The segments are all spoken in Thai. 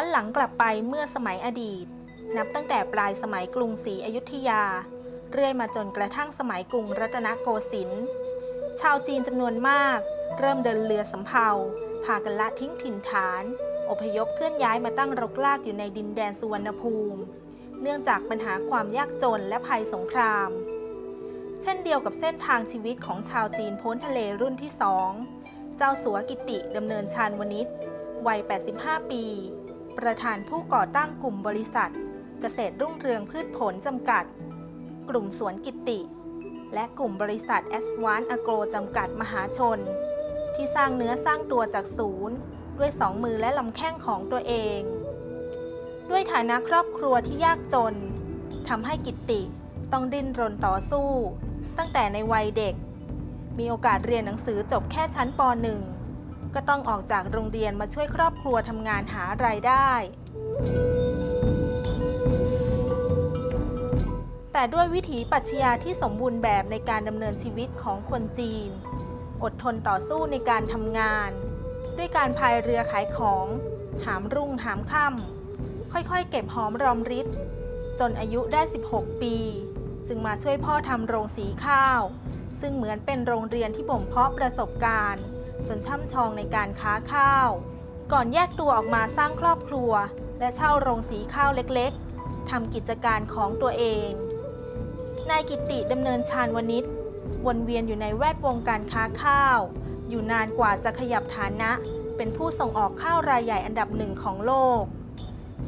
อนหลังกลับไปเมื่อสมัยอดีต นับตั้งแต่ปลายสมัยกรุงศรีอยุธยา เรื่อยมาจนกระทั่งสมัยกรุงรัตนโกสินทร์ชาวจีนจำนวนมาก เริ่มเดินเรือสำเภาพากันละทิ้งถิ่นฐาน อพยพเคลื่อนย้ายมาตั้งรกรากอยู่ในดินแดนสุวรรณภูมิ เนื่องจากปัญหาความยากจนและภัยสงคราม เช่นเดียวกับเส้นทางชีวิตของชาวจีนพ้นทะเลรุ่นที่สอง เจ้าสัวกิติดำเนินชาญวณิชวัย 85 ปี ประธานผู้ก่อตั้งกลุ่มบริษัท เกษตรรุ่งเรืองพืชผลจำกัด กลุ่มสวนกิติ และกลุ่มบริษัทแอสวานอโกรจำกัดมหาชน ที่สร้างเนื้อสร้างตัวจากศูนย์ ด้วยสองมือและลำแข้งของตัวเอง ด้วยฐานะครอบครัวที่ยากจนทำให้กิติต้องดิ้นรนต่อสู้ ตั้งแต่ในวัยเด็ก มีโอกาสเรียนหนังสือจบแค่ชั้นป .1 ก็ต้องออกจากโรงเรียนมาช่วยครอบครัวทำงานหารายได้ แต่ด้วยวิถีปัชญาที่สมบูรณ์แบบในการดำเนินชีวิตของคนจีน อดทนต่อสู้ในการทำงาน ด้วยการพายเรือขายของ หามรุ่งหามค่ำค่อยๆ เก็บหอมรอมริดจนอายุได้ 16 ปี จึงมาช่วยพ่อทำโรงสีข้าว ซึ่งเหมือนเป็นโรงเรียนที่บ่มเพาะประสบการณ์ จนช่ำชองในการค้าข้าว ก่อนแยกตัวออกมาสร้างครอบครัว และเช่าโรงสีข้าวเล็กๆทำกิจการของตัวเอง นายกิติดำเนินชาญวณิชวนเวียนอยู่ในแวดวงการค้าข้าว อยู่นานกว่าจะขยับฐานะ เป็นผู้ส่งออกข้าวรายใหญ่อันดับหนึ่งของโลก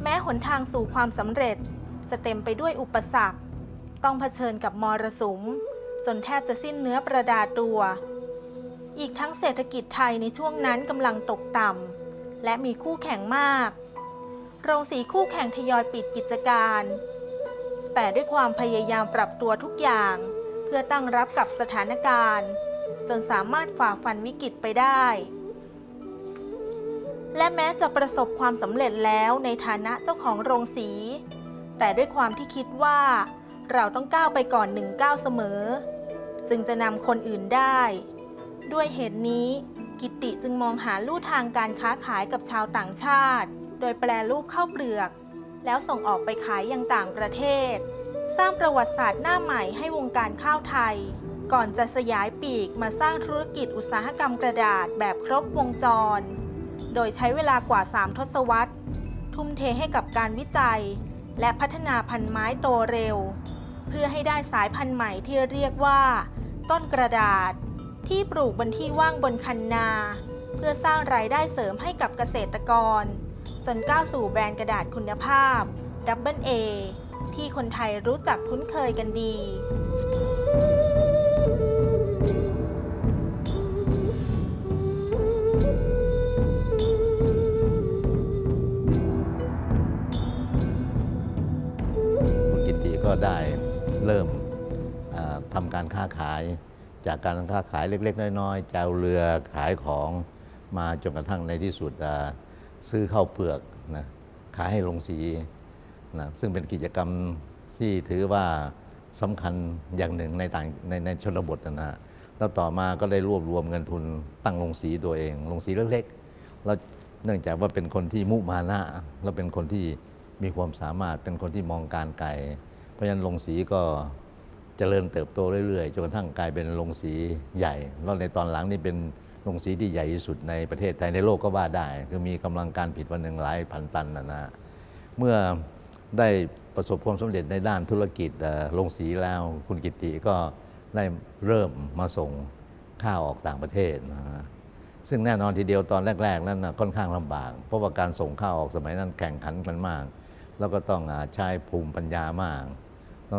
แม้หนทางสู่ความสำเร็จจะเต็มไปด้วยอุปสรรค ต้องเผชิญกับมรสุม จนแทบจะสิ้นเนื้อประดาตัว อีกทั้งเศรษฐกิจไทยในช่วงนั้นกำลังตกต่ำและมีคู่แข่งมาก โรงสีคู่แข่งทยอยปิดกิจการ แต่ด้วยความพยายามปรับตัวทุกอย่าง เพื่อตั้งรับกับสถานการณ์ จนสามารถฝ่าฟันวิกฤตไปได้ และแม้จะประสบความสำเร็จแล้วในฐานะเจ้าของโรงสี แต่ด้วยความที่คิดว่า เราต้องก้าวไปก่อนหนึ่งก้าวเสมอ จึงจะนำคนอื่นได้ ด้วยเหตุนี้ กิติจึงมองหาลู่ทางการค้าขายกับชาวต่างชาติ โดยแปลรูปข้าวเปลือก แล้วส่งออกไปขายยังต่างประเทศ สร้างประวัติศาสตร์หน้าใหม่ให้วงการข้าวไทย ก่อนจะสยายปีกมาสร้างธุรกิจอุตสาหกรรมกระดาษแบบครบวงจร โดยใช้เวลากว่า 3 ทศวรรษ ทุ่มเทให้กับการวิจัย และพัฒนาพันธุ์ไม้โตเร็ว เพื่อให้ได้สายพันธุ์ใหม่ที่เรียกว่า ต้นกระดาษ ที่ปลูกบนที่ว่างบนคันนา เพื่อสร้างรายได้เสริมให้กับเกษตรกร จนก้าวสู่แบรนด์กระดาษคุณภาพ Double A ที่คนไทยรู้จักคุ้นเคยกันดีคุณกิติก็ได้เริ่มทำการค้าขาย จากการค้าขายเล็ก ๆ น้อยๆจะเอาเรือขายของมาจนกระทั่งในที่สุดซื้อข้าวเปลือกนะขายให้ลงสีนะซึ่งเป็นกิจกรรมที่ถือว่าสำคัญอย่างหนึ่งในต่างในในชนบทนะนะแล้วต่อมาก็ได้รวบรวมเงินทุนตั้งลงสีตัวเอง ลงสีเล็กๆแล้วเนื่องจากว่าเป็นคนที่มุมานะแล้วเป็นคนที่มีความสามารถเป็นคนที่มองการไกล เพราะฉะนั้นลงสีก็ เจริญเติบโตเรื่อยๆจนกระทั่งกลายเป็นลงสีใหญ่แล้วในตอนหลังนี่เป็นลงสีที่ใหญ่ที่สุดในประเทศไทยในโลกก็ว่าได้ คือมีกำลังการผลิตวันหนึ่งหลายพันตันนะนะเมื่อได้ประสบความสำเร็จในด้านธุรกิจเอ่อลงสีแล้วคุณกิติก็ได้เริ่มมาส่งข้าวออกต่างประเทศนะฮะซึ่งแน่นอนทีเดียวตอนแรก ๆ นั้นนะค่อนข้างลำบาก เพราะว่าการส่งข้าวออกสมัยนั้นแข่งขันกันมาก แล้วก็ต้องอาใช้ภูมิปัญญามาก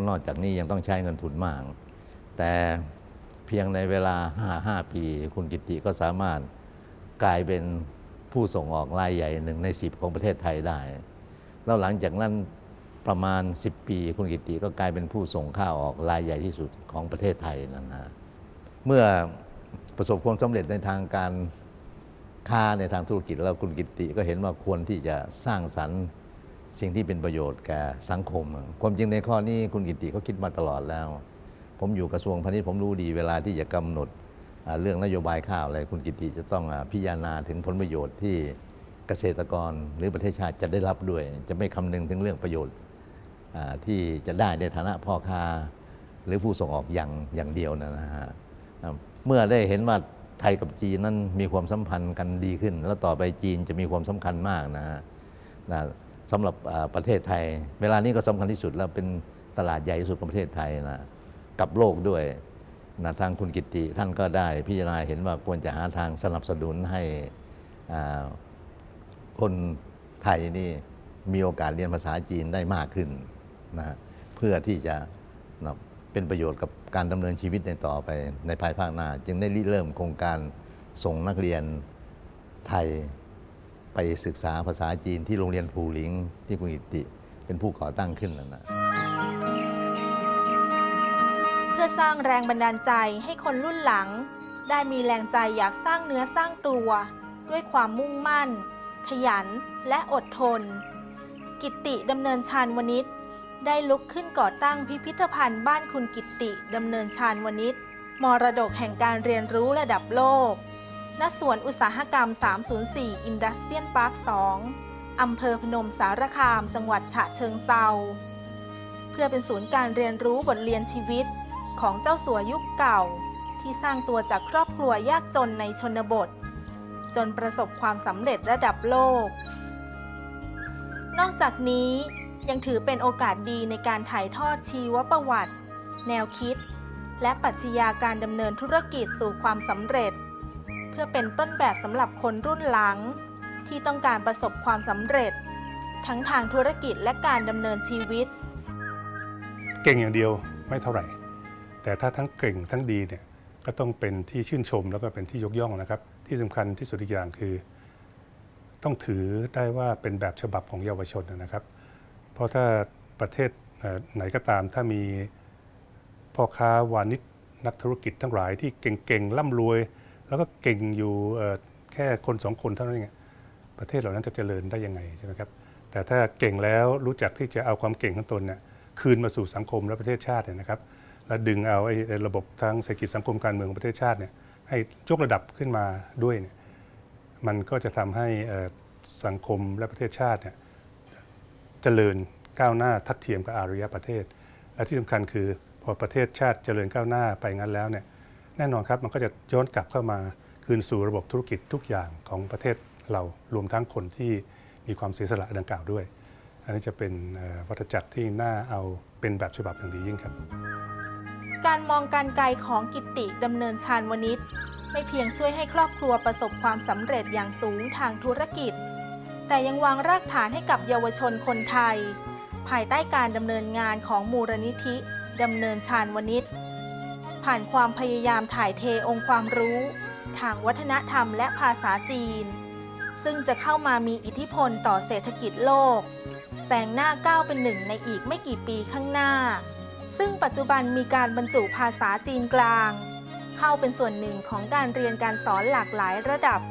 นอกจากนี้ยังต้องใช้เงินทุนมาก แต่เพียงในเวลา 5 5 ปี คุณกิติก็สามารถกลายเป็นผู้ส่งออกรายใหญ่หนึ่งใน 10 ของประเทศไทยได้ แล้วหลังจากนั้นประมาณ 10 ปี คุณกิติก็กลายเป็นผู้ส่งข้าวออกรายใหญ่ที่สุดของประเทศไทยนะนะเมื่อประสบความสำเร็จในทางการค้าในทางธุรกิจแล้วคุณกิติก็เห็นว่าควรที่จะสร้างสรรค์ สิ่งที่เป็นประโยชน์แก่สังคม ความจริงในข้อนี้คุณกิติเขาคิดมาตลอดแล้ว ผมอยู่กระทรวงพาณิชย์ผมรู้ดีเวลาที่จะกำหนดเรื่องนโยบายข้าวอะไรคุณกิติจะต้องพิจารณาถึงผลประโยชน์ที่เกษตรกรหรือประเทศชาติจะได้รับด้วย จะไม่คำนึงถึงเรื่องประโยชน์ที่จะได้ในฐานะพ่อค้าหรือผู้ส่งออกอย่างอย่างเดียวนะฮะเมื่อได้เห็นว่าไทยกับจีนนั้นมีความสัมพันธ์กันดีขึ้น แล้วต่อไปจีนจะมีความสำคัญมากนะฮะนะ สำหรับประเทศไทย เวลานี้ก็สำคัญที่สุดแล้วเป็นตลาดใหญ่ที่สุดของประเทศไทยนะกับโลกด้วยนะทางคุณกิตติท่านก็ได้พิจารณาเห็นว่าควรจะหาทางสนับสนุนให้คนไทยนี่มีโอกาสเรียนภาษาจีนได้มากขึ้นนะเพื่อที่จะนะเป็นประโยชน์กับการดำเนินชีวิตในต่อไปในภายภาคหน้า จึงได้ริเริ่มโครงการส่งนักเรียนไทย ไปศึกษาภาษาจีนที่โรงเรียนภูหลิงที่คุณกิติเป็นผู้ก่อตั้งขึ้นนั่นนะเพื่อสร้างแรงบันดาลใจให้คนรุ่นหลัง ได้มีแรงใจอยากสร้างเนื้อสร้างตัว ด้วยความมุ่งมั่น ขยันและอดทน กิตติดำเนินชาญวนิชได้ลุกขึ้นก่อตั้งพิพิธภัณฑ์บ้านคุณกิตติดำเนินชาญวนิชมรดกแห่งการเรียนรู้ระดับโลก ณสวนอุตสาหกรรม 304 อินดัสเซียนพาร์ค 2 อำเภอพนมสารคาม จังหวัดฉะเชิงเซา เพื่อเป็นศูนย์การเรียนรู้บทเรียนชีวิตของเจ้าสัวยุคเก่า ที่สร้างตัวจากครอบครัวยากจนในชนบท จนประสบความสำเร็จระดับโลก นอกจากนี้ยังถือเป็นโอกาสดีในการถ่ายทอดชีวประวัติ แนวคิด และปรัชญาการดำเนินธุรกิจสู่ความสำเร็จ เพื่อเป็นต้นแบบสำหรับคนรุ่นหลัง ที่ต้องการประสบความสำเร็จ ทั้งทางธุรกิจและการดำเนินชีวิต เก่งอย่างเดียวไม่เท่าไหร่ แต่ถ้าทั้งเก่งทั้งดีเนี่ยก็ต้องเป็นที่ชื่นชมแล้วก็เป็นที่ยกย่องนะครับ ที่สำคัญที่สุดอีกอย่างคือ ต้องถือได้ว่าเป็นแบบฉบับของเยาวชนนะครับ เพราะถ้าประเทศไหนก็ตามถ้ามีพ่อค้าวานิชนักธุรกิจทั้งหลายที่เก่งๆร่ำรวย แล้วก็เก่งอยู่แค่คนสองคนเท่านั้นเองประเทศเหล่านั้นจะเจริญได้ยังไงใช่ไหมครับแต่ถ้าเก่งแล้วรู้จักที่จะเอาความเก่งของตนเนี่ยคืนมาสู่สังคมและประเทศชาติเนี่ยนะครับและดึงเอาไอ้ระบบทางเศรษฐกิจสังคมการเมืองของประเทศชาติเนี่ยให้ยกระดับขึ้นมาด้วยเนี่ยมันก็จะทำให้สังคมและประเทศชาติเนี่ยเจริญก้าวหน้าทัดเทียมกับอารยประเทศ และที่สำคัญคือพอประเทศชาติเจริญก้าวหน้าไปงั้นแล้วเนี่ย แน่นอนครับมันก็จะย้อนกลับเข้ามาคืนสู่ระบบธุรกิจทุกอย่างของประเทศเรารวมทั้งคนที่มีความเสียสละดังกล่าวด้วย อันนี้จะเป็นวัฏจักรที่น่าเอาเป็นแบบฉบับอย่างดียิ่งครับ การมองการไกลของกิตติดำเนินชาญวนิชไม่เพียงช่วยให้ครอบครัวประสบความสำเร็จอย่างสูงทางธุรกิจ แต่ยังวางรากฐานให้กับเยาวชนคนไทย ภายใต้การดำเนินงานของมูลนิธิดำเนินชาญวนิช ผ่านความพยายามถ่ายเทองค์ความรู้ ทางวัฒนธรรมและภาษาจีน ซึ่งจะเข้ามามีอิทธิพลต่อเศรษฐกิจโลกแซงหน้าก้าวเป็นหนึ่งในอีกไม่กี่ปีข้างหน้า ซึ่งปัจจุบันมีการบรรจุภาษาจีนกลาง เข้าเป็นส่วนหนึ่งของการเรียนการสอนหลากหลายระดับ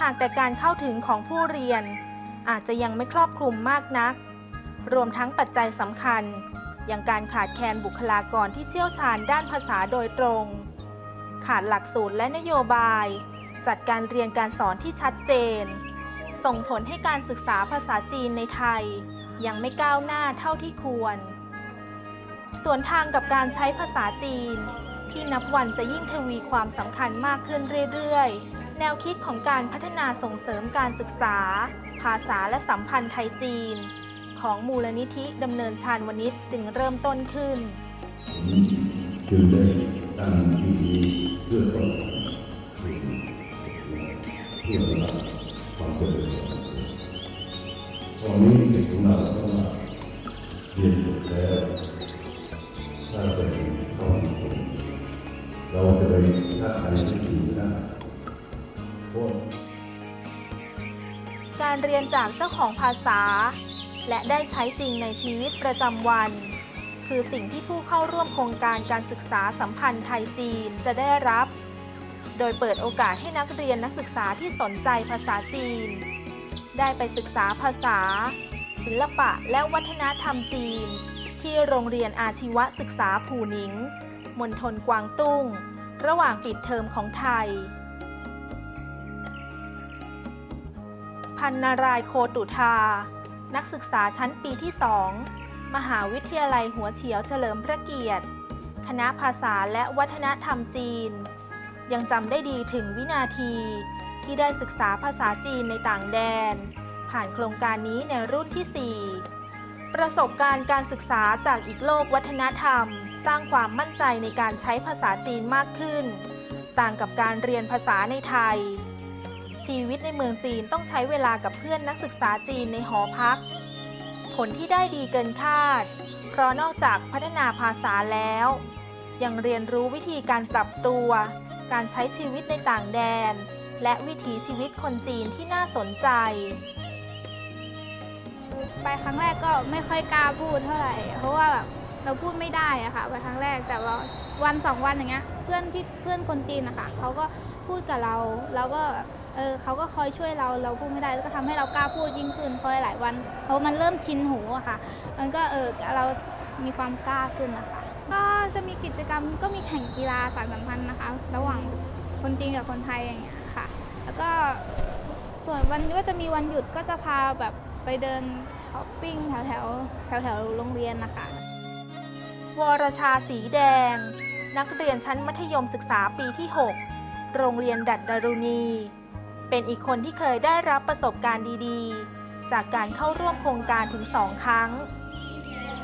หากแต่การเข้าถึงของผู้เรียน อาจจะยังไม่ครอบคลุมมากนัก รวมทั้งปัจจัยสำคัญ ย่างการขาดแคลนบุคลากรที่เชี่ยวชาญด้านภาษาโดยตรง ขาดหลักสูตรและนโยบาย จัดการเรียนการสอนที่ชัดเจน ส่งผลให้การศึกษาภาษาจีนในไทย ยังไม่ก้าวหน้าเท่าที่ควร ส่วนทางกับการใช้ภาษาจีน ที่นับวันจะยิ่งทวีความสำคัญมากขึ้นเรื่อยๆ แนวคิดของการพัฒนาส่งเสริมการศึกษา ภาษาและสัมพันธ์ไทยจีน ของมูลนิธิดำเนินชาญวนิชจึงเริ่มต้นขึ้น จึงได้ตั้งพิธีเพื่อต้อนรับเพื่อเพื่อรับความเจริญตอนนี้เด็กของเราก็มาเรียนจบแล้วถ้าเป็นเข้าถึงเราจะไปถ้าใครที่ดีได้เพราะการเรียนจากเจ้าของภาษา และได้ใช้จริงในชีวิตประจำวัน คือสิ่งที่ผู้เข้าร่วมโครงการการศึกษาสัมพันธ์ไทยจีนจะได้รับ โดยเปิดโอกาสให้นักเรียนนักศึกษาที่สนใจภาษาจีน ได้ไปศึกษาภาษา ศิลปะและวัฒนธรรมจีน ที่โรงเรียนอาชีวศึกษาผู่หนิงมณฑลกวางตุ้ง ระหว่างปิดเทอมของไทย พันนารายโคตุธา นักศึกษาชั้นปีที่สองมหาวิทยาลัยหัวเฉียวเฉลิมพระเกียรติ คณะภาษาและวัฒนธรรมจีน ยังจำได้ดีถึงวินาทีที่ได้ศึกษาภาษาจีนในต่างแดน ผ่านโครงการนี้ในรุ่นที่ 4 ประสบการณ์การศึกษาจากอีกโลกวัฒนธรรม สร้างความมั่นใจในการใช้ภาษาจีนมากขึ้น ต่างกับการเรียนภาษาในไทย ชีวิตในเมืองจีนต้องใช้เวลากับเพื่อนนักศึกษาจีนในหอพัก ผลที่ได้ดีเกินคาด เพราะนอกจากพัฒนาภาษาแล้ว ยังเรียนรู้วิธีการปรับตัว การใช้ชีวิตในต่างแดน และวิถีชีวิตคนจีนที่น่าสนใจ ไปครั้งแรกก็ไม่ค่อยกล้าพูดเท่าไหร่ เพราะว่าแบบเราพูดไม่ได้อะค่ะไปครั้งแรกแต่ว่าวันสองวันอย่างเงี้ยเพื่อนที่เพื่อนคนจีนนะคะเขาก็พูดกับเรา แล้วก็แบบ เออเขาก็คอยช่วยเราเราพูดไม่ได้แล้วก็ทำให้เรากล้าพูดยิ่งขึ้นพอหลายวันเพราะมันเริ่มชินหูอะค่ะ มันก็เออเรามีความกล้าขึ้นนะคะก็จะมีกิจกรรมก็มีแข่งกีฬาสารสัมพันธ์นะคะ ระหว่างคนจีนกับคนไทยอย่างเงี้ยค่ะ แล้วก็ส่วนวันก็จะมีวันหยุดก็จะพาแบบไปเดินช้อปปิ้งแถวแถวแถวแถวโรงเรียนนะคะวรชาสีแดง นักเรียนชั้นมัธยมศึกษาปีที่ 6 โรงเรียนดัดดารุณี เป็นอีกคนที่เคยได้รับประสบการณ์ดีๆ จากการเข้าร่วมโครงการถึงสองครั้ง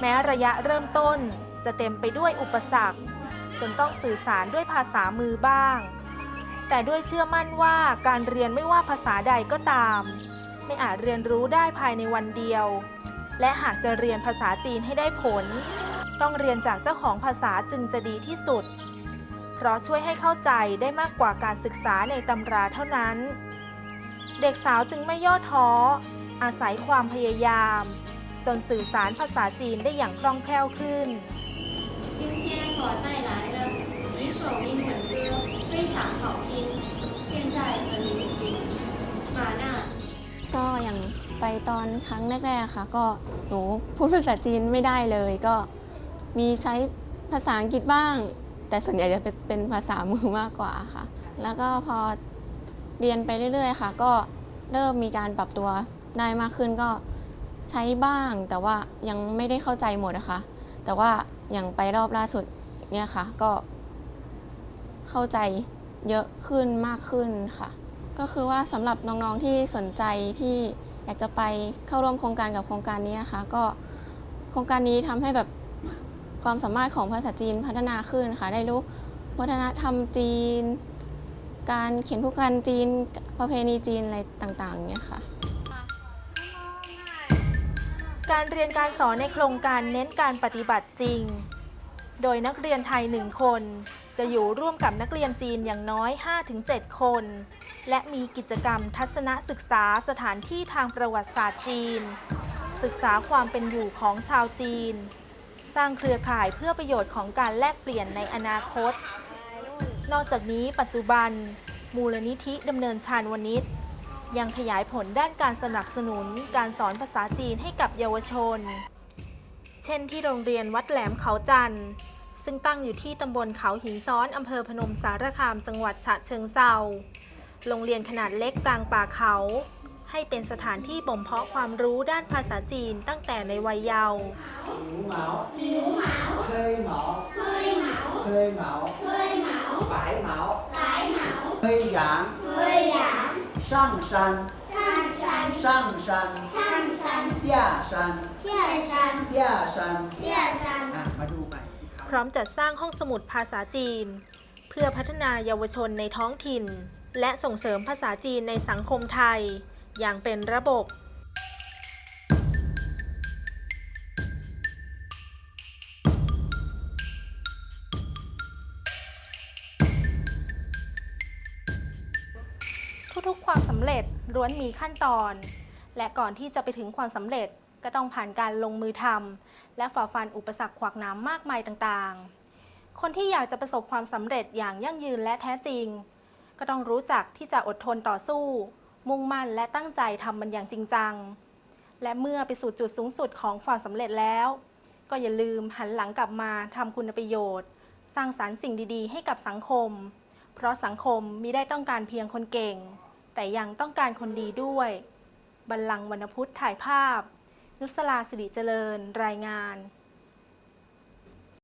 แม้ระยะเริ่มต้นจะเต็มไปด้วยอุปสรรค จนต้องสื่อสารด้วยภาษามือบ้าง แต่ด้วยเชื่อมั่นว่าการเรียนไม่ว่าภาษาใดก็ตาม ไม่อาจเรียนรู้ได้ภายในวันเดียว และหากจะเรียนภาษาจีนให้ได้ผล ต้องเรียนจากเจ้าของภาษาจึงจะดีที่สุด เพราะช่วยให้เข้าใจได้มากกว่าการศึกษาในตำราเท่านั้น เด็กสาวจึงไม่ย่อท้อ อาศัยความพยายาม จนสื่อสารภาษาจีนได้อย่างคล่องแคล่วขึ้น 今天我带来了几首英文歌，非常好听，现在很流行。马娜。 ก็อย่างไปตอนครั้งแรกๆค่ะ ก็หนูพูดภาษาจีนไม่ได้เลย ก็มีใช้ภาษาอังกฤษบ้าง แต่ส่วนใหญ่จะเป็นเป็นภาษามือมากกว่าค่ะ แล้วก็พอ เรียนไปเรื่อยๆ ค่ะ ก็เริ่มมีการปรับตัวได้มากขึ้นก็ใช้บ้าง แต่ว่ายังไม่ได้เข้าใจหมดนะคะ แต่ว่าอย่างไปรอบล่าสุดเนี่ยค่ะ ก็เข้าใจเยอะขึ้นมากขึ้นค่ะ ก็คือว่าสำหรับน้องๆที่สนใจที่อยากจะไปเข้าร่วมโครงการกับโครงการนี้นะคะก็โครงการนี้ทำให้แบบความสามารถของภาษาจีนพัฒนาขึ้นค่ะ ได้รู้วัฒนธรรมจีน การเขียนผู้กันจีนประเพณีจีนอะไรต่างๆเนี่ยค่ะ การเรียนการสอนในโครงการเน้นการปฏิบัติจริง โดยนักเรียนไทยหนึ่งคน จะอยู่ร่วมกับนักเรียนจีนอย่างน้อย 5-7 คน และมีกิจกรรมทัศนศึกษาสถานที่ทางประวัติศาสตร์จีน ศึกษาความเป็นอยู่ของชาวจีน สร้างเครือข่ายเพื่อประโยชน์ของการแลกเปลี่ยนในอนาคต นอกจากนี้ปัจจุบัน มูลนิธิดำเนินชาญวณิชยังขยายผลด้านการสนับสนุนการสอนภาษาจีนให้กับเยาวชน เช่นที่โรงเรียนวัดแหลมเขาจันทร์ซึ่งตั้งอยู่ที่ตำบลเขาหินซ้อนอำเภอพนมสารคามจังหวัดฉะเชิงเซาโรงเรียนขนาดเล็กกลางป่าเขา ให้เป็นสถานที่บ่มเพาะความรู้ด้านภาษาจีนตั้งแต่ในวัยเยาว์หมูเหมาหมูเหมาเคยเหมาเคยเหมาเคยเหมา 白毛，白毛，黑羊，黑羊，上山，上山，上山，上山，下山，下山，下山，下山อ่ะมาดูใหม่ พร้อมจัดสร้างห้องสมุดภาษาจีน เพื่อพัฒนาเยาวชนในท้องถิ่น และส่งเสริมภาษาจีนในสังคมไทย อย่างเป็นระบบ ล้วนมีขั้นตอน และก่อนที่จะไปถึงความสำเร็จก็ต้องผ่านการลงมือทำและฝ่าฟันอุปสรรคขวากหน้ำมากมายต่างๆ คนที่อยากจะประสบความสำเร็จอย่างยั่งยืนและแท้จริง ก็ต้องรู้จักที่จะอดทนต่อสู้ มุ่งมั่นและตั้งใจทำมันอย่างจริงจัง และเมื่อไปสู่จุดสูงสุดของความสำเร็จแล้ว ก็อย่าลืมหันหลังกลับมาทำคุณประโยชน์ สร้างสารรค์สิ่งดีๆ ให้กับสังคม เพราะสังคมมิได้ต้องการเพียงคนเก่ง แต่ยังต้องการคนดีด้วย บัลลังก์วรรณพุทธถ่ายภาพ นุสลาสิริเจริญ รายงาน